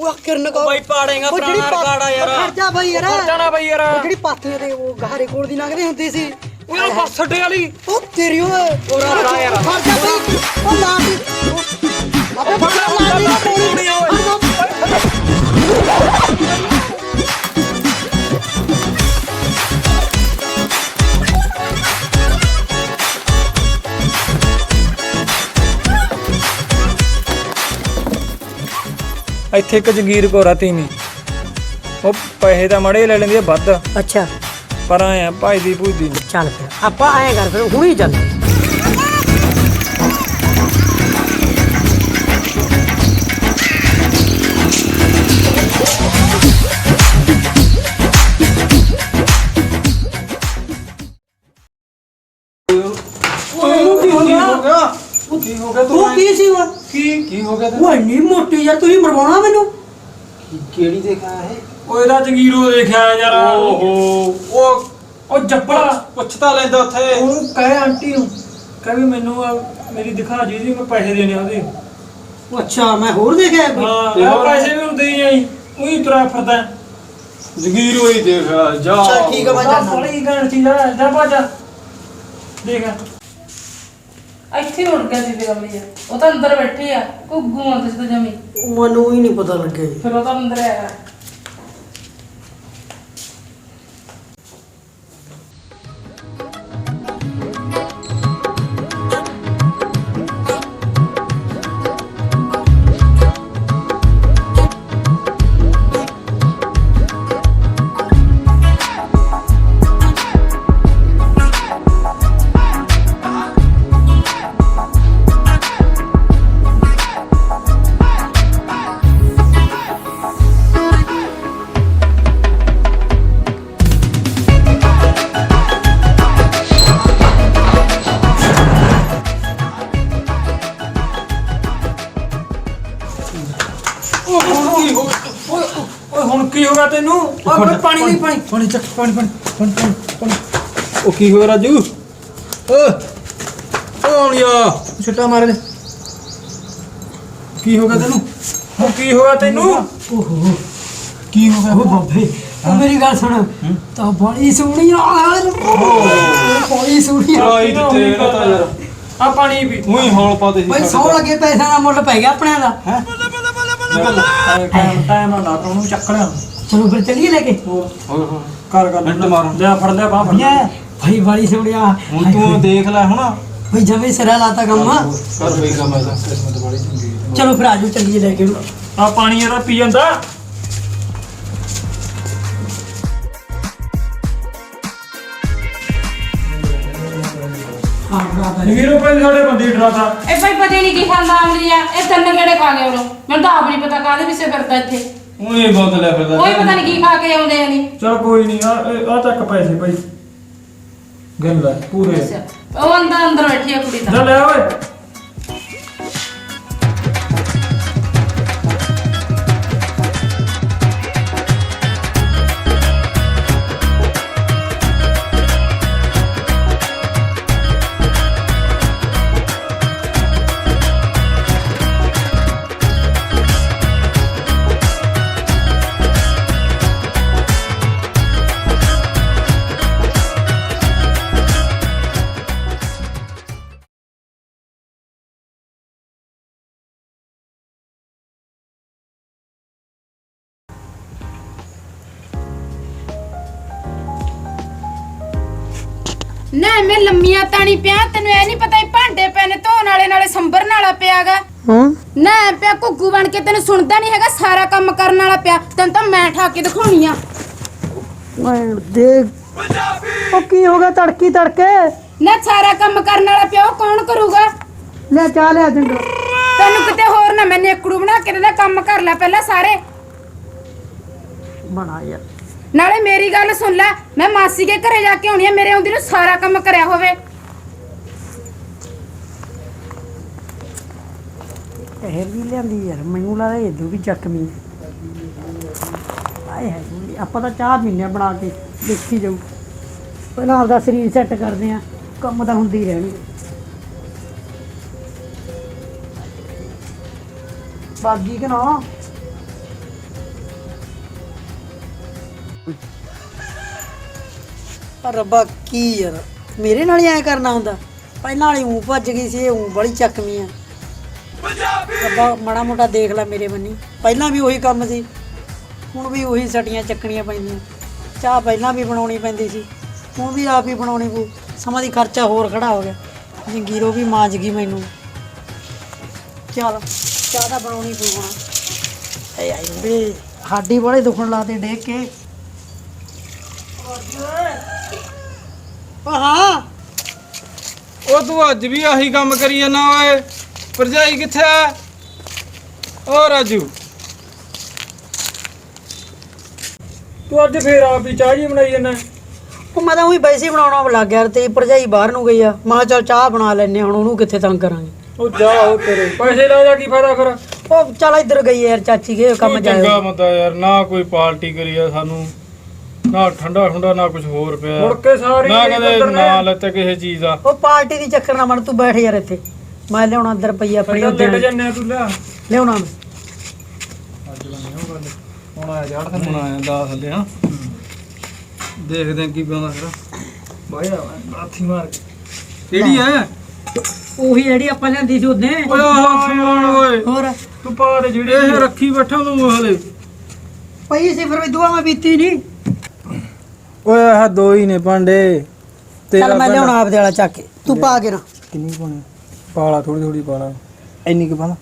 ਉਹ ਕਿਰਨ ਕੋ ਬਾਈ ਪਾੜੇਗਾ ਉਹ ਜਿਹੜੀ ਪੁਰਾਣਾ ਰਿਕਾਰਡ ਆ ਯਾਰ। ਖਰਚਾ ਬਈ ਯਾਰ। ਖਰਚਾ ਨਾ ਬਈ ਯਾਰ। ਉਹ ਜਿਹੜੀ ਪਾਥੀਆਂ ਤੇ ਉਹ ਗਾਰੇ ਕੋਲ ਦੀ ਲੰਘਦੀ ਹੁੰਦੀ ਸੀ। ਉਹ ਯਾਰ ਬੱਸ ਅੱਡੇ ਵਾਲੀ। ਉਹ ਤੇਰੀ ਓਏ। ਉਹ ਰਾਤ ਆ ਯਾਰ। ਖਰਚਾ ਬਈ। ਉਹ ਲਾ ਦੀ। ਆਪੇ ਫੜ ਲਾ, ਲਾ, ਪੂਰੀ ਓਏ। ਇੱਥੇ ਇੱਕ ਜਗੀਰ ਕੋਰਾ ਤੀਵੀਂ। ਉਹ ਪੈਸੇ ਤਾਂ ਮੜੇ ਲੈ ਲੈਂਦੀ ਆ ਵੱਧ। ਅੱਛਾ। ਪਰ ਆਇਆ ਭਾਈ ਦੀ ਭੂਜੀ ਚੱਲ ਫਿਰ ਆਪਾਂ ਐਂ ਕਰ ਫਿਰ ਹੁਣੀ ਚੱਲ ਕੀ ਹੋ ਗਿਆ ਉਹ ਇੰਨੀ ਮੋਟੀ ਯਾਰ ਤੁਸੀਂ ਮਰਵਾਉਣਾ ਮੈਨੂੰ? ਕਿਹੜੀ ਦੇਖਾ ਹੈ ਉਹ ਇਹਦਾ ਜਗੀਰੋ ਦੇਖਿਆ ਯਾਰ ਓਹੋ। ਉਹ ਉਹ ਜੱਪੜਾ ਪੁੱਛਤਾ ਲੈਂਦਾ ਉੱਥੇ। ਉਹਨੂੰ ਕਹੇ ਆਂਟੀ ਨੂੰ ਕਹੇ ਵੀ ਮੈਨੂੰ ਆਹ ਮੇਰੀ ਦਿਖਾ ਜੀ ਜੀ ਮੈਂ ਪੈਸੇ ਦੇਣੇ ਆ ਉਹਦੇ। ਅੱਛਾ ਮੈਂ ਹੋਰ ਦੇਖਿਆ ਕੋਈ? ਹਾਂ ਇਹ? ਪੈਸੇ ਵੀ ਹੁੰਦੇ ਹੀ ਆਈ ਉਹੀ ਤੁਰਾ ਫਿਰਦਾ। ਜਗੀਰ ਹੋਈ ਦੇਖ ਜਾ। ਚੱਲ ਠੀਕ ਆ ਮੈਂ ਜਾ ਜਾਣਾ ਬੜੀ ਗਣ ਸੀ ਲੈ ਜਾ ਬਾਜਾ। ਦੇਖ। ਇੱਥੇ ਉੜ ਗਿਆ ਸੀ ਫਿਰ ਅਮਲੀ ਉਹ ਤਾਂ ਅੰਦਰ ਬੈਠੀ ਆ ਘੁੱਗੂ ਆ ਤੁਸੀਂ ਤਾਂ ਜਮੀ। ਮੈਨੂੰ ਹੀ ਨਹੀਂ ਪਤਾ ਲੱਗਿਆ ਜੀ। ਫਿਰ ਉਹ ਤਾਂ ਅੰਦਰ ਆਇਆ। ਹੋ ਗਿਆ ਤੈਨੂੰ? ਓਏ ਪਾਣੀ ਨਹੀਂ ਪਾਣੀ ਪਾਣੀ। ਚੱਕ ਪਾਣੀ ਪਾਣੀ ਪਾਣੀ ਪਾਣੀ, ਪਾਣੀ। ਉਹ ਕੀ ਹੋਇਆ ਰਾਜੂ? ਓ ਓਣਿਆ ਛੱਟਾ ਮਾਰ ਦੇ ਕੀ ਹੋ ਗਿਆ ਤੈਨੂੰ? ਉਹ ਕੀ ਹੋਇਆ ਤੈਨੂੰ? ਓਹੋ ਕੀ ਹੋ ਗਿਆ? ਉਹ ਬਾਬੇ ਉਹ ਮੇਰੀ ਗੱਲ ਸੁਣ। ਤਾਂ ਬੜੀ ਸੋਹਣੀ ਆ। ਬੜੀ ਸੋਹਣੀ ਆ। ਰਾਈ ਦਿੱਤੇ ਇਹਨਾਂ ਤਾਂ ਯਾਰ। ਆ ਪਾਣੀ ਵੀ। ਉਹੀ ਹੌਲ ਪਾਤੇ ਸੀ ਬਈ ਸੌ ਲੱਗੇ ਪੈਸਿਆਂ ਦਾ ਮੁੱਲ ਪੈ ਗਿਆ ਆਪਣਿਆਂ ਦਾ। ਹੈ? ਟਾਈਮ ਟਾਈਮ ਨਾਲ ਲਾ ਤਾ ਉਹਨੂੰ ਚੱਕ ਲਿਆ। ਚਲੋ ਫਿਰ ਚੱਲੀਏ ਲੈ ਕੇ। ਹੋਰ। ਹੋਰ ਕਰ ਕਰ ਮਿੰਟ ਮਾਰ। ਲਿਆ ਫੜ ਲਿਆ ਬਾਹ ਫੜ। ਹੈ। ਭਾਈ ਬੜੀ ਸੋਹਣੀ ਆ ਹੁਣ ਤੂੰ ਦੇਖ ਲੈ ਹੁਣ। ਬਈ ਜਮੇ ਸਿਰਾ ਲਾਤਾ ਕੰਮ। ਕਰ ਬਈ ਕੰਮ ਐਸਾ ਕਿਸਮਤ ਬੜੀ ਚੰਗੀ ਚਲੋ ਫਿਰ ਆਜੋ ਚੱਲੀਏ ਲੈ ਕੇ। ਆ ਪਾਣੀ ਇਹਦਾ ਪੀ ਜਾਂਦਾ। ਹਾਂ ਬਰਾਬਰ ਵੀਰੋ ਭਾਈ ਸਾਡੇ ਬੰਦੀ ਡਰਾਤਾ। ਭਾਈ ਪਤਾ ਨਹੀਂ ਕੀ ਖਾਂਦਾ ਅਮਲੀ ਆ ਇਹ ਤਿੰਨ ਗੇੜੇ ਖਾ ਗਏ ਉਹਨੂੰ। ਮੈਨੂੰ ਤਾਂ ਆਪ ਨਹੀਂ ਪਤਾ ਕਾਹਦੇ ਪਿੱਛੇ ਫਿਰਦਾ ਇੱਥੇ। ਉਹਨੇ ਬਹੁਤ ਲੈ ਫਿਰਦਾ ਕੋਈ ਪਤਾ ਨਹੀਂ ਕੀ ਖਾ ਕੇ ਆਉਂਦੇ ਆ ਨਹੀਂ ਚਲ ਕੋਈ ਨਹੀਂ ਆ ਆ ਤੱਕ ਪੈਸੇ ਭਾਈ। ਗੱਲ ਪੂਰੇ। ਉਹ ਅੰਦਰ ਅੰਦਰ ਬੈਠੀ ਆ ਕੁੜੀ ਤਾਂ। ਲੈ ਓਏ। ਮੈਂ ਲੰਮੀਆਂ ਤਾਣੀ ਪਿਆ ਤੈਨੂੰ ਐ ਨਹੀਂ ਪਤਾ ਇਹ ਭਾਂਡੇ ਪਏ ਨੇ ਧੋਣ ਵਾਲੇ ਨਾਲੇ ਸੰਭਰਨ ਵਾਲਾ ਪਿਆਗਾ। ਹਾਂ। ਨਾ ਪਿਆ ਘੁੱਗੂ ਬਣ ਕੇ ਤੈਨੂੰ ਸੁਣਦਾ ਨਹੀਂ ਹੈਗਾ ਸਾਰਾ ਕੰਮ ਕਰਨ ਵਾਲਾ ਪਿਆ ਤੈਨੂੰ ਤਾਂ ਮੈਂ ਠਾ ਕੇ ਦਿਖਾਉਣੀ ਆ। ਮੈਂ ਦੇਖ। ਉਹ ਕੀ ਹੋ ਗਿਆ ਤੜਕੀ ਤੜਕੇ? ਨਾ ਸਾਰਾ ਕੰਮ ਕਰਨ ਵਾਲਾ ਪਿਆ ਉਹ ਕੌਣ ਕਰੂਗਾ? ਲੈ ਚਾਹ ਲਿਆ ਚੰਗਾ ਤੈਨੂੰ ਕਿਤੇ ਹੋਰ ਨਾ ਮੈਨੇ ਏਕੜੂ ਬਣਾ ਕੇ ਦੇਦਾ ਕੰਮ ਕਰ ਲੈ ਪਹਿਲਾਂ ਸਾਰੇ। ਬਣਾ ਯਾਰ। ਨਾਲੇ ਮੇਰੀ ਗੱਲ ਸੁਣ ਲੈ, ਮੈਂ ਮਾਸੀ ਕੇ ਘਰੇ ਜਾ ਕੇ ਆਉਣੀ ਆ, ਮੇਰੇ ਆਉਂਦੀ ਨੂੰ ਸਾਰਾ ਕੰਮ ਕਰਿਆ ਹੋਵੇ। ਇਹ ਵੀ ਲਿਆਂਦੀ ਯਾਰ, ਮੈਨੂੰ ਲੱਗਦਾ ਇਹ ਵੀ ਚੱਕਮੀ ਆਏ ਹੈ ਆਪਾਂ ਤਾਂ ਚਾਹ ਮਹੀਨੇ ਬਣਾ ਕੇ, ਦੇਖੀ ਜਾਊ। ਪਹਿਲਾਂ ਆਪਦਾ ਸਰੀਰ ਸੈੱਟ ਕਰਦੇ ਆ ਕੰਮ ਤਾਂ ਹੁੰਦੀ ਰਹਿਣੀ ਬਾਗੀ ਕਿ ਨਾ? ਪਰ ਰੱਬਾ ਕੀ ਯਾਰ ਮੇਰੇ ਨਾਲ ਹੀ ਐ ਕਰਨਾ ਹੁੰਦਾ। ਪਹਿਲਾਂ ਵਾਲੀ ਉਂ ਭੱਜ ਗਈ ਸੀ ਇਹ ਉਂ ਬੜੀ ਚੱਕਵੀਂ ਆ। ਰੱਬਾ ਮਾੜਾ ਮੋਟਾ ਦੇਖ ਲੈ ਮੇਰੇ ਬੰਨੀ। ਪਹਿਲਾਂ ਵੀ ਉਹੀ ਕੰਮ ਸੀ ਹੁਣ ਵੀ ਉਹੀ ਸਟੀਆਂ ਚੱਕਣੀਆਂ ਪੈਂਦੀਆਂ। ਚਾਹ ਪਹਿਲਾਂ ਵੀ ਬਣਾਉਣੀ ਪੈਂਦੀ ਸੀ ਹੁਣ ਵੀ ਆਪ ਹੀ ਬਣਾਉਣੀ ਪਊ। ਸਮਾਂ ਦੀ ਖਰਚਾ ਹੋਰ ਖੜਾ ਹੋ ਗਿਆ। ਜੰਗੀਰੋ ਵੀ ਮਾਂਜ ਗਈ ਮੈਨੂੰ। ਚੱਲ ਚਾਹ ਤਾਂ ਬਣਾਉਣੀ ਪਊ ਹੁਣ। ਏ ਆਈ ਵੇ ਹਾਡੀ ਬੜੇ ਦੁਖਣ ਲਾਤੇ ਦੇਖ ਕੇ। ਓ ਹਾਂ। ਉਹ ਤੂੰ ਅੱਜ ਵੀ ਆਹੀ ਕੰਮ ਕਰੀ ਜਾਂਦਾ ਓਏ। ਭਰਜਾਈ ਕਿੱਥੇ ਆ ਓ ਰਾਜੂ। ਤੂੰ ਅੱਜ ਫੇਰ ਆਪ ਹੀ ਚਾਹ ਜੀ ਬਣਾਈ ਜਾਂਦਾ ਉਹ ਮੈਂ ਤਾਂ ਉਹੀ ਵੈਸੇ ਬਣਾਉਣਾ ਲੱਗ ਗਿਆ ਤੇ ਭਰਜਾਈ ਬਾਹਰ ਨੂੰ ਗਈ ਆ। ਮੈਂ ਕਿਹਾ ਚੱਲ ਚਾਹ ਬਣਾ ਲੈਨੇ ਹੁਣ ਉਹਨੂੰ ਕਿੱਥੇ ਤੰਗ ਕਰਾਂਗੇ? ਉਹ ਜਾ ਉਹ ਤੇਰੇ। ਪੈਸੇ ਲਾ ਜਾ ਕੀ ਫਾਇਦਾ ਫਿਰ? ਉਹ ਚੱਲ ਇੱਧਰ ਗਈ ਆ ਯਾਰ ਚਾਚੀ ਕੇ ਕੰਮ ਤੂੰ ਚੰਗਾ ਬੰਦਾ ਯਾਰ ਨਾ ਕੋਈ ਪਾਰਟੀ ਕਰੀ ਆ ਸਾਨੂੰ। ਨਾ ਠੰਡਾ ਠੰਡਾ ਨਾ ਕੁਝ ਹੋਰ ਪਿਆ। ਮੁੜ ਕੇ ਸਾਰੀ ਨਾ ਕਦੇ ਅੰਦਰ ਨੇ। ਨਾ ਲੱਤ ਕਿਸੇ ਚੀਜ਼ ਦਾ। ਉਹ ਪਾਰਟੀ ਦੀ ਚੱਕਰ ਨਾ ਮੜ ਤੂੰ ਬੈਠ ਯਾਰ ਇੱਥੇ। ਮੈਂ ਲਿਆਉਣਾ ਅੰਦਰ ਪਈ ਆਪਣੀ ਪਹਿਲਾਂ ਲੇਟ ਜੰਨੇ ਆ ਤੂੰ ਲਿਆ। ਲਿਆਉਣਾ ਮੈਂ। ਹੁਣ ਆਇਆ ਜੜ ਤੇ ਹੁਣ ਆਇਆ ਦਾ ਥੱਲੇ ਹਾਂ। ਦੇਖਦੇ ਆਂ ਕੀ ਪਾਉਂਦਾ ਫਿਰ। ਬਾਈ ਹਾਥੀ ਮਾਰ ਕੇ। ਕਿਹੜੀ ਹੈ ਉਹੀ ਜਿਹੜੀ ਆਪਾਂ ਲਿਆਂਦੀ ਸੀ ਉਹਨੇ। ਓਏ ਆਹ ਸਮਾਨ ਓਏ। ਹੋਰ। ਤੂੰ ਪਾ ਦੇ ਜਿਹੜੀ ਇਹ ਰੱਖੀ ਬੈਠਾ ਤੂੰ ਹਲੇ। ਪਈ ਸੀ ਫਿਰ ਵੀ ਦੁਆ ਮੈਂ ਪੀਤੀ ਨਹੀਂ ਓਏ ਆਹ ਦੋ ਹੀ ਨੇ ਭਾਂਡੇ। ਚੱਲ ਮੈਂ ਲਿਆਉਣਾ ਆਪਦੇ ਵਾਲਾ ਚੱਕ ਕੇ। ਤੂੰ ਪਾ ਕੇ ਨਾ। ਕਿੰਨੀ ਪਾਣੀ ਪਾਲਾ ਥੋੜੀ ਥੋੜੀ ਪਾਲਾ। ਇੰਨੀ ਕੁ ਪਾਲਾ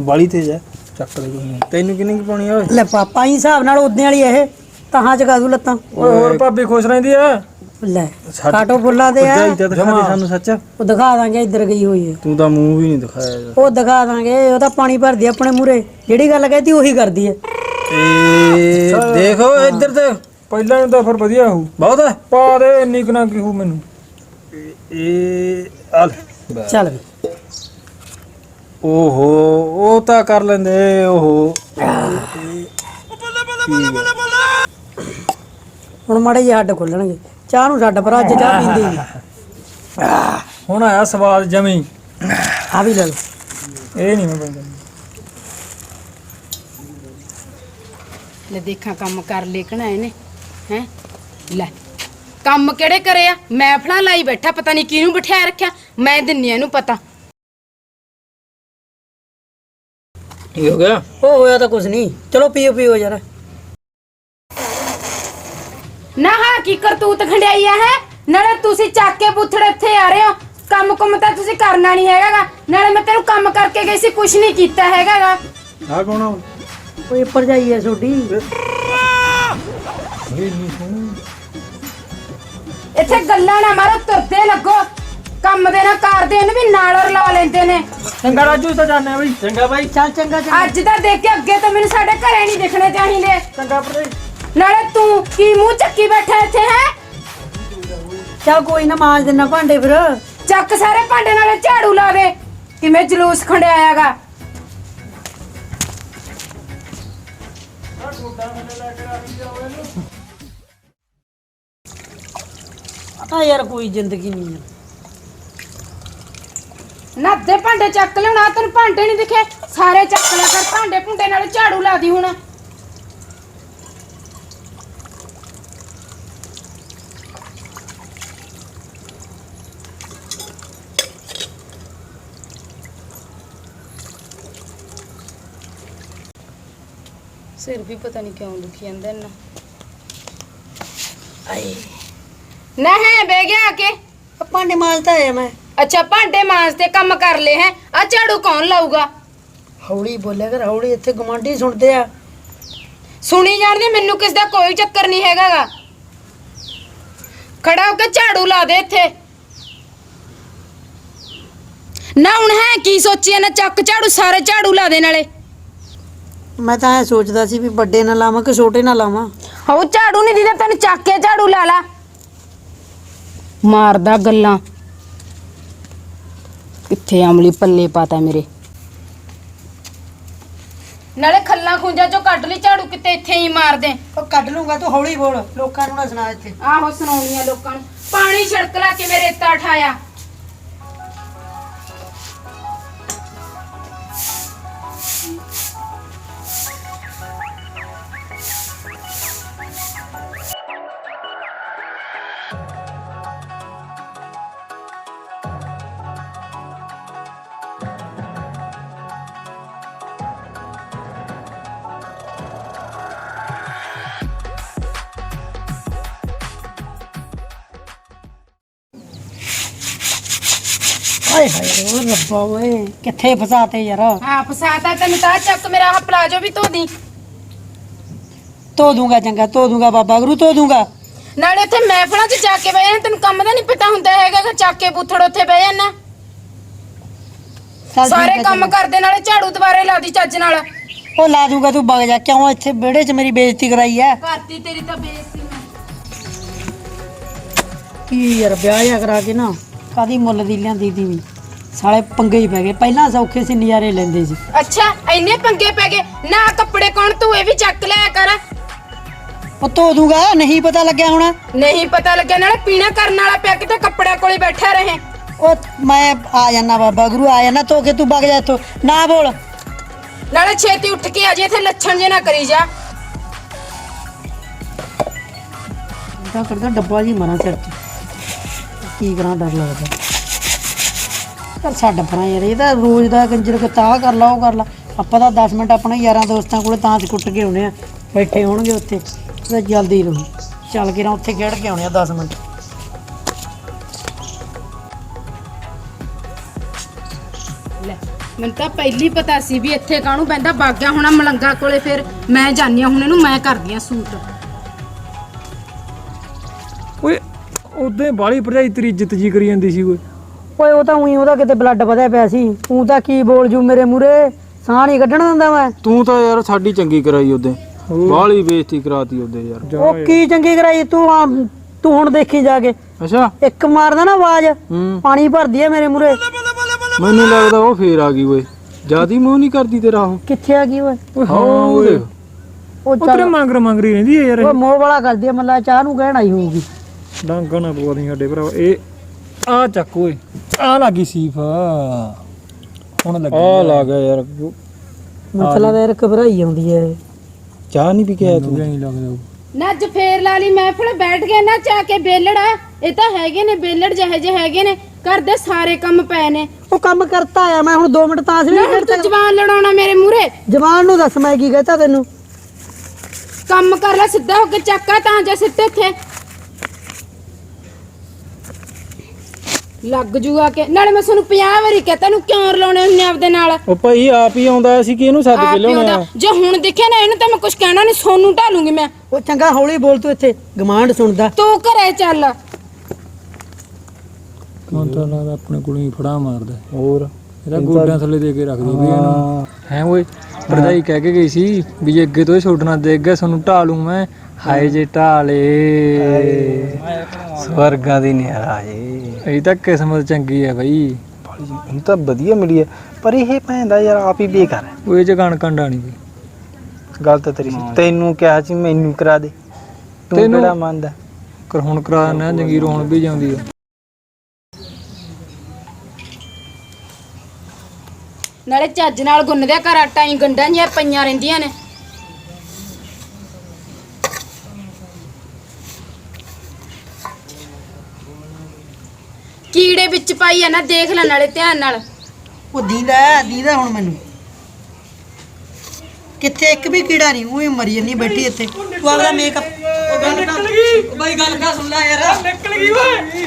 ਬਾਲੀ ਤੇਜ ਹੈ ਚੱਕ ਦੇ ਕੋਈ ਤੈਨੂੰ ਕਿੰਨੀ ਕੁ ਪਾਣੀ ਆ ਓਏ? ਲੈ ਪਾਪਾ ਹੀ ਹਿਸਾਬ ਨਾਲ ਉਦਨੇ ਵਾਲੀ ਇਹ। ਤਹਾਂ ਚਕਾ ਦੂ ਲੱਤਾਂ? ਓਏ ਹੋਰ ਭਾਬੀ ਖੁਸ਼ ਰਹਿੰਦੀ ਆ ਲੈ ਕਾਟੋ ਫੁੱਲਾਂ ਦੇ ਆ। ਭਰਜਾਈ ਤਾਂ ਦਿਖਾ ਦੇ ਸਾਨੂੰ ਸੱਚ। ਉਹ ਦਿਖਾ ਦਾਂਗੇ ਇੱਧਰ ਗਈ ਹੋਈ ਹੈ ਤੂੰ ਤਾਂ ਮੂੰਹ ਵੀ ਨਹੀਂ ਦਿਖਾਇਆ। ਉਹ ਦਿਖਾ ਦਾਂਗੇ ਉਹ ਤਾਂ ਪਾਣੀ ਭਰਦੀ ਆ ਆਪਣੇ ਮੂਰੇ ਜਿਹੜੀ ਗੱਲ ਕਹਤੀ ਉਹੀ ਕਰਦੀ ਹੈ ਏ ਦੇਖੋ ਇੱਧਰ ਤੇ ਪਹਿਲਾਂ ਨੂੰ ਤਾਂ ਫਿਰ ਵਧੀਆ ਹੋਊ। ਬਹੁਤ ਹੈ ਪਾ ਦੇ ਇੰਨੀ ਕੁ ਨਾ ਕੀ ਹੋਊ ਮੈਨੂੰ। ਇਹ ਆਲ ਚੱਲ ਵੀ। ਓਹੋ ਉਹ ਤਾਂ ਕਰ ਲੈਂਦੇ ਓਹੋ। ਹੁਣ ਮਾੜੇ ਜਿਹੇ ਹੱਡ ਖੁੱਲਣਗੇ। ਚਾਹ ਨੂੰ ਛੱਡ ਪਰ ਅੱਜ ਚਾਹ ਪੀਂਦੇ ਹੀ ਨਹੀਂ। ਹੁਣ ਆਇਆ ਸਵਾਦ ਜਮੀ। ਆ ਵੀ ਲੈ ਲਓ। ਇਹ ਨਹੀਂ ਮੈਂ ਪੈਂਦਾ ਲੈ ਦੇਖਾਂ ਕੰਮ ਕਰ ਲੇਕਣਾ ਇਹਨੇ। ਹੈ? ਲੈ ਕੰਮ ਕਿਹੜੇ ਕਰੇ ਆ? ਮੈਂ ਫਲਾਂ ਲਾਈ ਬੈਠਾ ਪਤਾ ਨਹੀਂ ਕਿਹਨੂੰ ਬਿਠਾਇਆ ਰੱਖਿਆ। ਮੈਂ ਦਿੰਨੀ ਆ ਇਹਨੂੰ ਪਤਾ। ਕੀ ਹੋ ਗਿਆ? ਉਹ ਹੋਇਆ ਤਾਂ ਕੁਝ ਨਹੀਂ। ਚਲੋ ਪੀਓ ਪੀਓ ਯਾਰ ਨਾ ਹਾਂ ਕੀ ਕਰਤੂਤ ਖੰਡਿਆਈ ਆ ਹੈ? ਨਾਲੇ ਤੁਸੀਂ ਚੱਕ ਕੇ ਬੁੱਥੜੇ ਇੱਥੇ ਆ ਰਹੇ ਹੋ। ਕੰਮ ਕੁੰਮ ਤਾਂ ਤੁਸੀਂ ਕਰਨਾ ਨਹੀਂ ਹੈਗਾਗਾ। ਨਾਲੇ ਮੈਂ ਤੈਨੂੰ ਕੰਮ ਕਰਕੇ ਗਈ ਸੀ ਕੁਝ ਨਹੀਂ ਕੀਤਾ ਹੈਗਾਗਾ। ਆ ਕੌਣ ਆ? ਕੋਈ ਭਰਜਾਈ ਛੋਡੀ ਇੱਥੇ ਗੱਲਾਂ ਨਾ ਮਾਰੋ ਤੁਰਦੇ ਲੱਗੋ। ਕੰਮ ਦੇ ਨਾ ਕਰਦੇ ਇਹਨੂੰ ਵੀ ਨਾਲ ਰਲਾ ਲੈਂਦੇ ਨੇ। ਚੰਗਾ ਰਾਜੂ ਤਾਂ ਜਾਣੇ ਬਈ। ਚੰਗਾ ਬਾਈ। ਚੱਲ ਚੰਗਾ ਚੰਗਾ। ਅੱਜ ਤਾਂ ਦੇਖ ਕੇ ਅੱਗੇ ਤਾਂ ਮੈਨੂੰ ਸਾਡੇ ਘਰੇ ਨਹੀਂ ਦਿਖਣੇ ਚਾਹੀਦੇ। ਚੰਗਾ ਭਰੇ ਨਾਲੇ ਤੂੰ ਕੀ ਮੂੰਹ ਚੱਕੀ ਬੈਠਾ ਇੱਥੇ ਹੈ? ਚੱਲ ਕੋਈ ਨਾ ਮਾਂਜ ਦੇਣਾ ਭਾਂਡੇ ਫਿਰ। ਚੱਕ ਸਾਰੇ ਭਾਂਡੇ ਨਾਲੇ ਝਾੜੂ ਲਾ ਦੇ। ਕਿਵੇਂ ਜਲੂਸ ਖੰਡਿਆਇਆਗਾ। ਆ ਯਾਰ ਕੋਈ ਜ਼ਿੰਦਗੀ ਨਹੀਂ ਹੈ ਨਾ ਅੱਧੇ ਭਾਂਡੇ ਚੱਕ ਲਿਆਉਣਾ ਤੈਨੂੰ ਭਾਂਡੇ ਨਹੀਂ ਦਿਖੇ। ਸਾਰੇ ਚੱਕ ਲਿਆ ਕਰ ਭਾਂਡੇ ਭੁੰਡੇ ਨਾਲੇ ਝਾੜੂ ਲਾ ਦੀ ਹੁਣ। ਸਿਰ ਵੀ ਪਤਾ ਨਹੀਂ ਕਿਉਂ ਦੁਖੀ ਜਾਂਦਾ ਨਾ ਆਏ। ਹੈ ਗਿਆ ਆ ਕੇ। ਆ ਭਾਂਡੇ ਮਾਂਜਦਾ ਆਇਆ ਮੈਂ। ਅੱਛਾ ਭਾਂਡੇ ਮਾਂਜ ਤੇ ਕੰਮ ਕਰ ਲੈ ਹੈ। ਆ ਝਾੜੂ ਕੌਣ ਲਾਊਗਾ? ਹੌਲੀ ਬੋਲਿਆ ਕਰ ਹੌਲੀ ਇੱਥੇ ਗਵਾਂਢੀ ਸੁਣਦੇ ਆ। ਸੁਣੀ ਜਾਣਦੀ ਮੈਨੂੰ ਕਿਸ ਦਾ ਕੋਈ ਚੱਕਰ ਨਹੀਂ ਹੈਗਾਗਾ। ਖੜਾ ਹੋ ਕੇ ਝਾੜੂ ਲਾ ਦੇ ਇੱਥੇ। ਨਾ ਹੁਣ ਹੈ ਕੀ ਸੋਚੀ ਨਾ ਚੱਕ ਝਾੜੂ ਸਾਰੇ ਝਾੜੂ ਲਾ ਦੇ ਨਾਲੇ ਮੈਂ ਤਾਂ ਇਹ ਸੋਚਦਾ ਸੀ ਵੀ ਵੱਡੇ ਨਾ ਲਾਵਾਂ ਕਿ ਛੋਟੇ ਨਾ ਲਾਵਾਂ। ਉਹ ਝਾੜੂ ਨਹੀਂ ਦੀਦਾ ਤੈਨੂੰ ਚੱਕ ਕੇ ਝਾੜੂ ਲਾ ਲਾ। ਮਾਰਦਾ ਗੱਲਾਂ। ਕਿੱਥੇ ਅਮਲੀ ਪੱਲੇ ਪਾਤਾ ਮੇਰੇ। ਨਾਲੇ ਖੱਲਾਂ ਖੁੰਝਾਂ ਚੋਂ ਕੱਢ ਲਈ ਝਾੜੂ ਕਿਤੇ ਇੱਥੇ ਹੀ ਮਾਰ ਦੇ। ਉਹ ਕੱਢ ਲੂੰਗਾ ਤੂੰ ਹੌਲੀ ਬੋਲ ਲੋਕਾਂ ਨੂੰ ਨਾ ਸੁਣਾ ਇੱਥੇ। ਆਹੋ ਸੁਣਾਉਣੀਆਂ ਲੋਕਾਂ ਨੂੰ। ਪਾਣੀ ਛਿੜਕ ਲਾ ਕੇ ਮੇਰੇ ਰੇਤਾ ਠਾਇਆ। ਹਾਏ ਓ ਰੱਬਾ ਓਏ ਕਿੱਥੇ ਫਸਾਤੇ ਯਾਰ? ਹਾਂ ਫਸਾਤਾ ਤੈਨੂੰ ਤਾਂ ਚੱਕ ਮੇਰਾ ਆਹ ਪਲਾਜੋ ਵੀ ਧੋ ਦੀ। ਧੋ ਦੂੰਗਾ ਚੰਗਾ ਧੋ ਦੂੰਗਾ ਬਾਬਾ ਗੁਰੂ ਧੋ ਦੂੰਗਾ। ਨਾਲੇ ਉੱਥੇ ਮਹਿਫਲਾਂ 'ਚ ਜਾ ਕੇ ਬਹਿ ਜਾਣਾ ਤੈਨੂੰ ਕੰਮ ਦਾ ਨਹੀਂ ਪਤਾ ਹੁੰਦਾ ਹੈਗਾ ਕਿ ਚੱਕ ਕੇ ਬੁੱਥੜ ਉੱਥੇ ਬਹਿ ਜਾਣਾ। ਚੱਲ ਠੀਕ ਸਾਰੇ ਹੈ, ਕੰਮ ਚੰਗਾ। ਕਰਦੇ ਨਾਲੇ ਝਾੜੂ ਦੁਬਾਰੇ ਲਾ ਦੀ ਚੱਜ ਨਾਲ। ਉਹ ਲਾ ਦੂੰਗਾ ਤੂੰ ਵਗ ਜਾ ਕਿਉਂ ਇੱਥੇ ਵਿਹੜੇ 'ਚ ਮੇਰੀ ਬੇਇੱਜ਼ਤੀ ਕਰਾਈ ਐ? ਕਰਤੀ ਤੇਰੀ ਤਾਂ ਬੇਇੱਜ਼ਤੀ ਮੈਂ। ਕੀ ਯਾਰ ਵਿਆਹ ਜਿਹਾ ਕਰਾ ਕੇ ਨਾ ਕਾਦੀ ਮੁੱਲ ਦੀ ਲਿਆਂਦੀ ਦੀ ਵੀ ਸਾਲੇ ਪੰਗੇ ਹੀ ਪੈ ਗਏ। ਪਹਿਲਾਂ ਸੌਖੇ ਸੀ ਨਜ਼ਾਰੇ ਲੈਂਦੇ ਸੀ। ਅੱਛਾ ਇੰਨੇ ਪੰਗੇ ਪੈ ਗਏ। ਨਾ ਕੱਪੜੇ ਕੌਣ ਤੂੰ ਇਹ ਵੀ ਚੱਕ ਲਿਆ ਕਰ। ਉਹ ਧੋ ਦੂੰਗਾ ਨਹੀਂ ਪਤਾ ਲੱਗਿਆ ਹੋਣਾ। ਨਹੀਂ ਪਤਾ ਲੱਗਿਆ ਨਾਲੇ ਪੀਣਾ ਕਰਨ ਵਾਲਾ ਪਿਆ ਕਿਤੇ ਕੱਪੜਿਆਂ ਕੋਲੇ ਬੈਠਾ ਰਹੇ। ਉਹ ਮੈਂ ਆ ਜਾਣਾ ਬਾਬਾ ਗੁਰੂ ਆ ਜਾਣਾ ਧੋ ਕੇ ਤੂੰ ਵਗ ਜਾ ਇੱਥੋਂ। ਨਾ ਬੋਲ। ਨਾਲੇ ਛੇਤੀ ਉੱਠ ਕੇ ਆ ਜੇ ਇੱਥੇ ਲੱਛਣ ਜੇ ਨਾ ਕਰੀ ਜਾ। ਤਾਂ ਕਰਦਾ ਡੱਬਾ ਜੀ ਮਰਾਂ ਸਿਰ 'ਚ। ਕੀ ਕਰਾਂ ਡਰ ਲੱਗਦਾ। ਪਰ ਛੱਡ ਪਰਾਂ ਯਾਰ ਇਹ ਤਾਂ ਰੋਜ਼ ਦਾ ਕੰਜਰ ਕਤਾ ਕਰ ਲਾ ਉਹ ਕਰ ਲਾ। ਆਪਾਂ ਤਾਂ 10 ਮਿੰਟ ਆਪਣੇ ਯਾਰਾਂ ਦੋਸਤਾਂ ਕੋਲੇ ਤਾਂ ਚ ਕੁੱਟ ਕੇ ਆਉਣੇ ਆ। ਬੈਠੇ ਹੋਣਗੇ ਉੱਥੇ ਤੇ ਜਲਦੀ ਰਹੋ। ਚੱਲ ਕੇ ਨਾ ਉੱਥੇ ਖੇਡ ਕੇ ਆਉਣੇ ਆ 10 ਮਿੰਟ। ਲੈ ਮੈਨੂੰ ਤਾਂ ਪਹਿਲੀ ਪਤਾ ਸੀ ਵੀ ਇੱਥੇ ਕਾਹਨੂੰ ਪੈਂਦਾ ਬਾਗਿਆ ਹੋਣਾ ਮਲੰਗਾ ਕੋਲੇ ਫਿਰ ਮੈਂ ਜਾਣੀ ਹੁਣ ਇਹਨੂੰ ਮੈਂ ਕਰਦੀ ਆ ਸੂਟ। ਓਏ ਉਹਦੇ ਬਾਲੀ ਭਰਜਾਈ ਤੇਰੀ ਇੱਜ਼ਤ ਜੀ ਕਰੀ ਜਾਂਦੀ ਸੀ ਓਏ। ਓਏ ਉਹ ਤਾਂ ਉਹੀ ਉਹਦਾ ਕਿਤੇ ਬਲੱਡ ਵਧਿਆ ਪਿਆ ਸੀ। ਤੂੰ ਤਾਂ ਕੀ ਬੋਲ ਜੂ ਮੇਰੇ ਮੂਰੇ ਸਾਹ ਨਹੀਂ ਕੱਢਣ ਦਿੰਦਾ ਮੈਂ। ਤੂੰ ਤਾਂ ਯਾਰ ਸਾਡੀ ਚੰਗੀ ਕਰਾਈ ਉਹਦੇ। ਬਾਹਲੀ ਬੇਇੱਜ਼ਤੀ ਕਰਾਤੀ ਉਹਦੇ ਯਾਰ। ਉਹ ਕੀ ਚੰਗੀ ਕਰਾਈ? ਤੂੰ ਆ ਤੂੰ ਹੁਣ ਦੇਖੀ ਜਾ ਕੇ। ਅੱਛਾ। ਇੱਕ ਮਾਰਦਾ ਨਾ ਆਵਾਜ਼ ਪਾਣੀ ਭਰਦੀ ਹੈ ਮੇਰੇ ਮੂਰੇ ਮੈਨੂੰ ਲੱਗਦਾ ਉਹ ਫੇਰ ਆ ਗਈ ਓਏ। ਜਿਆਦੀ ਮੂੰਹ ਨਹੀਂ ਕਰਦੀ ਤੇਰਾ ਉਹ। ਕਿੱਥੇ ਆ ਗਈ ਓਏ? ਹਾਂ ਓਏ। ਉਹ ਉਹ ਤੇਰੇ ਮੰਗਰ ਮੰਗਰੀ ਰਹਿੰਦੀ ਹੈ ਯਾਰ ਉਹ ਮੋਹ ਵਾਲਾ ਕਰਦੀ ਹੈ ਮੱਲਾ ਚਾਹ ਨੂੰ ਕਹਿਣ ਆਈ ਹੋਊਗੀ। ਡਾਂਗਾ ਨਾ ਪਵਾ ਦੀ ਸਾਡੇ ਭਰਾ ਇਹ ਆ ਚੱਕ ਓਏ। ਆ ਲੱਗੀ ਸੀਫ ਹੁਣ ਲੱਗੀ ਆ ਲੱਗ ਗਿਆ ਯਾਰ। ਮਸਲਾ ਤਾਂ ਯਾਰ ਘਬਰਾਈ ਆਉਂਦੀ ਹੈ ਚਾਹ ਨਹੀਂ ਪੀ ਕੇ ਆਇਆ ਤੂੰ? ਨਹੀਂ ਲੱਗਦਾ ਨਾ ਅੱਜ ਫੇਰ ਲਾ ਲਈ ਮਹਿਫਲ ਬੈਠ ਗਿਆ ਨਾ ਚਾ ਕੇ ਬੇਲੜਾ ਇਹ ਤਾਂ ਹੈਗੇ ਨੇ ਬੇਲੜ ਜਿਹੇ ਜਿਹੇ ਹੈਗੇ ਨੇ। ਘਰ ਦੇ ਸਾਰੇ ਕੰਮ ਪਏ ਨੇ। ਉਹ ਕੰਮ ਕਰਤਾ ਆ ਮੈਂ ਹੁਣ 2 ਮਿੰਟ ਤਾਂ ਨਾ ਨਹੀਂ ਤੂੰ ਜਵਾਨ ਲੜਾਉਣਾ ਮੇਰੇ ਮੂਹਰੇ। ਜਵਾਨ ਨੂੰ ਦੱਸ ਮੈਂ ਕੀ ਕਹਤਾ ਤੈਨੂੰ। ਕੰਮ ਕਰ ਲੈ ਸਿੱਧਾ ਹੋ ਕੇ ਚੱਕਾ ਤਾਂ ਜਾ ਸਿੱਟੇ ਇੱਥੇ। ਲੱਗ ਜੂਗਾ ਕਿ ਨਾਲੇ ਮੈਂ ਤੁਹਾਨੂੰ 50 ਵਾਰੀ ਕਹਤਾ ਤੈਨੂੰ ਕਿਉਂ ਰਲਾਉਣੇ ਹੁੰਨੇ ਆਪਦੇ ਨਾਲ? ਉਹ ਭਾਈ ਆਪ ਹੀ ਆਉਂਦਾ ਸੀ ਕਿ ਇਹਨੂੰ ਸੱਦ ਆਪ ਕੇ ਹੀ ਲਿਆਉਣਾ ਆਉਂਦਾ। ਜੇ ਹੁਣ ਦੇਖਿਆ ਨਾ ਇਹਨੂੰ ਤਾਂ ਮੈਂ ਕੁਝ ਕਹਿਣਾ ਨਹੀਂ ਸੋਨੂੰ ਢਾਲੂਗੀ ਮੈਂ। ਉਹ ਚੰਗਾ ਹੌਲੀ ਬੋਲ ਤੂੰ ਇੱਥੇ ਗਮਾਂਡ ਸੁਣਦਾ। ਤੂੰ ਘਰੇ ਚੱਲ। ਮਨ ਤਾਂ ਲੱਗਦਾ ਆਪਣੇ ਕੋਲ ਹੀ ਫੜਾ ਮਾਰਦਾ। ਹੋਰ? ਇਹਦਾ ਗੋਡਿਆਂ ਥੱਲੇ ਦੇ ਕੇ ਰੱਖ ਦੋ ਵੀ ਇਹਨੂੰ। ਹੈ। ਓਏ ਭਰਜਾਈ ਕਹਿ ਕੇ ਗਈ ਸੀ ਵੀ ਜੇ ਅੱਗੇ ਤੋਂ ਇਹ ਛੋਟਣਾ ਦੇਖ ਗਿਆ ਤੁਹਾਨੂੰ ਢਾਲੂ ਮੈਂ। ਹਾਏ ਜੇ ਢਾਲੇ। ਸਵਰਗਾਂ ਦੀ ਨਿਆਰਾ ਏ ਇਹ ਤਾਂ ਕਿਸਮਤ ਚੰਗੀ ਹੈ ਬਈ। ਮੈਨੂੰ ਤਾਂ ਵਧੀਆ ਮਿਲੀ ਹੈ ਪਰ ਇਹ ਭੈਂਦਾ ਯਾਰ ਆਪ ਹੀ ਬੇਕਾਰ ਹੈ। ਉਹ ਇਹ ਚ ਕਣ ਕੰਡਾ ਨਹੀਂ ਬਈ ਗੱਲ ਤਾਂ ਤੇਰੀ ਤੈਨੂੰ ਕਿਹਾ ਸੀ ਮੈਨੂੰ ਕਰਾ ਦੇ। ਤੂੰ ਤੈਨੂੰ- ਕਿਹੜਾ ਮੰਨਦਾ? ਕਰ ਹੁਣ ਕਰਾ ਨਾ ਜੰਗੀਰ ਹੁਣ ਵੀ ਜਾਂਦੀ ਆ। ਨਾਲੇ ਚੱਜ ਨਾਲ ਗੁੰਨਦਿਆ ਕਰ ਆਟਾ ਹੀ ਗੰਡਾਂ ਜਿਹੀਆਂ ਪਈਆਂ ਰਹਿੰਦੀਆਂ ਨੇ। ਕੀੜੇ ਵਿੱਚ ਪਾਈ ਆ ਨਾ ਦੇਖ ਲੈ ਨਾਲੇ ਧਿਆਨ ਨਾਲ। ਉਹ ਦੀਦਾ ਹੈ, ਦੀਦਾ ਹੁਣ ਮੈਨੂੰ। ਕਿੱਥੇ ਇੱਕ ਵੀ ਕੀੜਾ ਨਹੀਂ ਉਹ ਮਰੀ ਜੰਨੀ ਬੈਠੀ ਇੱਥੇ। ਤੂੰ ਆਪਦਾ ਮੇਕਅਪ ਉਹ ਗੱਲ ਨਿਕਲ ਗਈ। ਬਾਈ ਗੱਲ ਕਾ ਸੁਣ ਲੈ ਯਾਰ। ਨਿਕਲ ਗਈ ਓਏ।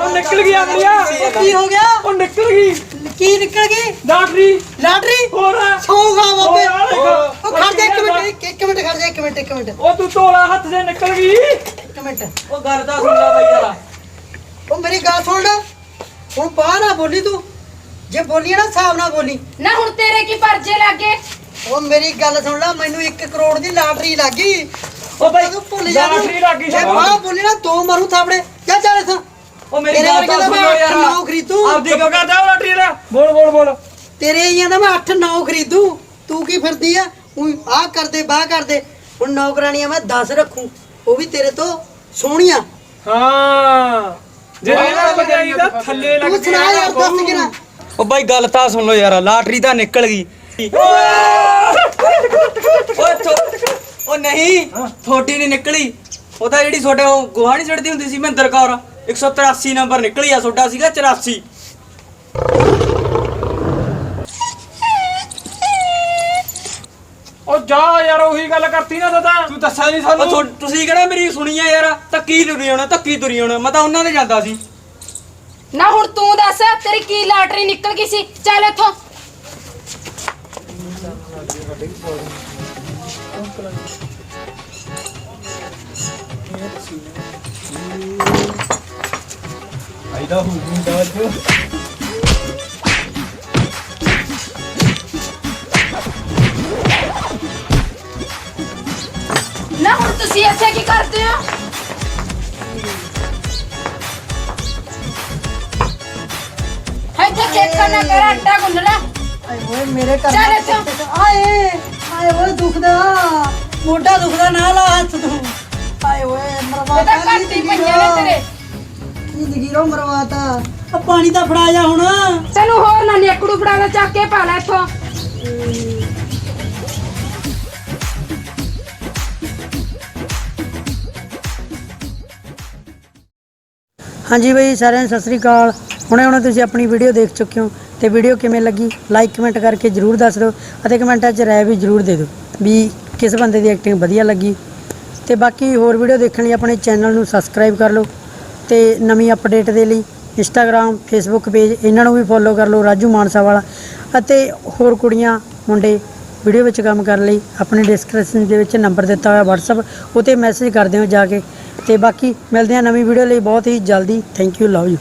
ਉਹ ਨਿਕਲ ਗਈ ਅਮਲੀਆ ਕੀ ਹੋ ਗਿਆ? ਉਹ ਨਿਕਲ ਗਈ। ਕੀ ਨਿਕਲ ਗਈ? ਡਾਕਟਰੀ ਲਾਟਰੀ? ਹੋਰ ਸੌਂਗਾ ਬਾਬੇ। ਉਹ ਖੜ ਜਾ ਇੱਕ ਮਿੰਟ ਇੱਕ- ਮਿੰਟ ਖੜ ਜਾ ਇੱਕ ਮਿੰਟ ਇੱਕ ਮਿੰਟ। ਉਹ ਤੂੰ ਤੋਲਾ ਹੱਥ ਦੇ ਨਿਕਲ ਗਈ। ਇੱਕ ਮਿੰਟ। ਉਹ ਗੱਲ ਤਾਂ ਸੁਣ ਲੈ ਬਈ ਯਾਰ। ਉਹ ਮੇਰੀ ਗੱਲ ਸੁਣ ਲੈ। ਹੁਣ ਬਾਹਰ ਨਾ ਬੋਲੀ ਤੂੰ। ਜੇ ਬੋਲੀ ਨਾ ਹਿਸਾਬ ਨਾਲ ਬੋਲੀ। ਨਾ ਹੁਣ ਤੇਰੇ ਕੀ ਪਰਜੇ ਲੱਗੇ? ਉਹ ਮੇਰੀ ਗੱਲ ਸੁਣ ਲੈ ਮੈਨੂੰ 1 ਕਰੋੜ ਦੀ ਲਾਟਰੀ ਲੱਗੀ ਉਹ ਬਾਈ, ਤੂੰ ਭੁੱਲ ਜਾ। ਲਾਟਰੀ ਲੱਗੀ ਜੇ ਬਾਹਰ ਬੋਲੀ ਨਾ ਦੋ ਮਾਰੂ ਥਾਪੜੇ। ਜਾ ਚੱਲ ਇੱਥੋਂ। ਉਹ ਤੇਰੇ ਵਰਗੇ ਦਾ ਮੈਂ 8 9 ਖਰੀਦੂ। ਆਪਦੀ ਕਿਉਂ ਕਰਦਾ ਲਾਟਰੀ ਦਾ? ਬੋਲ ਬੋਲ ਬੋਲ। ਤੇਰੇ ਹੀ ਦਾ ਮੈਂ 8 9 ਖਰੀਦੂ। ਤੂੰ ਕੀ ਫਿਰਦੀ ਆ? ਉਹ ਆਹ ਕਰਦੇ ਬਾਹ ਕਰਦੇ। ਹੁਣ ਨੌਕਰਾਨੀਆਂ ਮੈਂ 10 ਰੱਖੂ। ਉਹ ਵੀ ਤੇਰੇ ਤੋਂ ਸੋਹਣੀਆਂ। ਹਾਂ। ਜੇ ਇਹਨਾਂ ਬਜਾਈ ਦਾ ਥੱਲੇ ਲੱਗ ਤੂੰ ਸੁਣਾ ਯਾਰ ਦੱਸ ਕਿਰਾ ਉਹ ਬਾਈ ਗੱਲ ਤਾਂ ਸੁਣ ਲਓ ਯਾਰ ਲਾਟਰੀ ਤਾਂ ਨਿਕਲ ਗਈ। ਓਏ! ਥੋ- ਉਹ ਨਹੀਂ ਥੋੜੀ ਨਹੀਂ ਨਿਕਲੀ। ਉਹ ਤਾਂ ਜਿਹੜੀ ਤੁਹਾਡੇ ਉਹ ਗੋਹਾ ਨਹੀਂ ਚੜਦੀ ਹੁੰਦੀ ਸੀ ਮਹਿੰਦਰ ਕੌਰ। 183 ਨੰਬਰ ਨਿਕਲੀ ਆ ਤੁਹਾਡਾ ਸੀਗਾ 84 ਉਹ ਜਾ ਯਾਰ ਉਹੀ ਗੱਲ ਕਰਤੀ ਨਾ ਦਾਦਾ। ਤੂੰ ਦੱਸਿਆ ਨਹੀਂ ਉਹ ਥੋ- ਤੁਸੀਂ ਕਿਹੜਾ ਮੇਰੀ ਸੁਣੀ ਆ ਯਾਰ? ਧੱਕੀ ਤੁਰੀ ਆਉਣਾ ਧੱਕੀ ਤੁਰੀ ਆਉਣਾ। ਮੈਂ ਤਾਂ ਉਹਨਾਂ ਦੇ ਜਾਂਦਾ ਸੀ। ਨਾ ਹੁਣ ਤੂੰ ਦੱਸ ਤੇਰੀ ਕੀ ਲਾਟਰੀ ਨਿਕਲ ਗਈ ਸੀ? ਚੱਲ ਇੱਥੋਂ। ਆਈਦਾ ਹੋ ਨਾ ਹੁਣ ਤੁਸੀਂ ਇੱਥੇ ਕੀ ਕਰਦੇ ਹੋ? ਇੱਥੇ ਖੇਤਾਂ ਨਾ ਕਰ ਆਟਾ ਗੁੰਨ ਲੈ ਆਏ ਓਏ ਮੇਰੇ ਘਰ ਚੱਲ ਇੱਥੋਂ। ਆਏ ਆਏ ਓਏ ਦੁਖਦਾ। ਮੋਢਾ ਦੁਖਦਾ ਨਾ ਲਾ ਹੱਥ ਤੂੰ। ਆਏ ਓਏ ਮਰਵਾ ਇਹ ਤਾਂ ਘੱਟ ਹੀ ਪਈਆਂ ਨੇ ਤੇਰੇ। ਜ਼ਿੰਦਗੀ ਰੋ ਮਰਵਾਤਾ। ਆ ਪਾਣੀ ਤਾਂ ਫੜਾ ਜਾ ਹੁਣ। ਤੈਨੂੰ ਹੋਰ ਨਾ ਨੇਕੜੂ ਫੜਾ ਦਾ ਚੱਕ ਕੇ ਪਾ ਲੈ ਇੱਥੋਂ। ਹਾਂਜੀ ਬਈ, ਸਾਰਿਆਂ ਨੂੰ ਸਤਿ ਸ੍ਰੀ ਅਕਾਲ। ਹੁਣੇ ਹੁਣੇ ਤੁਸੀਂ ਆਪਣੀ ਵੀਡੀਓ ਦੇਖ ਚੁੱਕੇ ਹੋ ਤੇ ਵੀਡੀਓ ਕਿਵੇਂ ਲੱਗੀ? ਲਾਈਕ ਕਮੈਂਟ ਕਰਕੇ ਜਰੂਰ ਦੱਸ ਦਿਓ ਅਤੇ ਕਮੈਂਟਾਂ 'ਚ ਰਾਏ ਵੀ ਜਰੂਰ ਦੇ ਦਿਓ ਵੀ ਕਿਸ ਬੰਦੇ ਦੀ ਐਕਟਿੰਗ ਵਧੀਆ ਲੱਗੀ। ਤੇ ਬਾਕੀ ਹੋਰ ਵੀਡੀਓ ਦੇਖਣ ਲਈ ਆਪਣੇ ਚੈਨਲ ਨੂੰ ਸਬਸਕ੍ਰਾਈਬ ਕਰ ਲਓ ਤੇ ਨਵੀਂ ਅਪਡੇਟ ਦੇ ਲਈ ਇੰਸਟਾਗ੍ਰam ਫੇਸਬੁੱਕ ਪੇਜ ਇਹਨਾਂ ਨੂੰ ਵੀ ਫੋਲੋ ਕਰ ਲਓ, ਰਾਜੂ ਮਾਨਸਾ ਵਾਲਾ। ਅਤੇ ਹੋਰ ਕੁੜੀਆਂ, ਮੁੰਡੇ ਵੀਡੀਓ ਵਿੱਚ ਕੰਮ ਕਰਨ ਲਈ ਆਪਣੇ ਡਿਸਕ੍ਰਿਪਸ਼ਨ ਦੇ ਵਿੱਚ ਨੰਬਰ ਦਿੱਤਾ ਹੋਇਆ WhatsApp ਉਤੇ ਮੈਸੇਜ ਕਰਦੇ ਹੋ ਜਾ ਕੇ। ਤੇ ਬਾਕੀ ਮਿਲਦੇ ਹਾਂ ਨਵੀਂ ਵੀਡੀਓ ਲਈ। ਬਹੁਤ ਹੀ ਜਲਦੀ। Thank you love you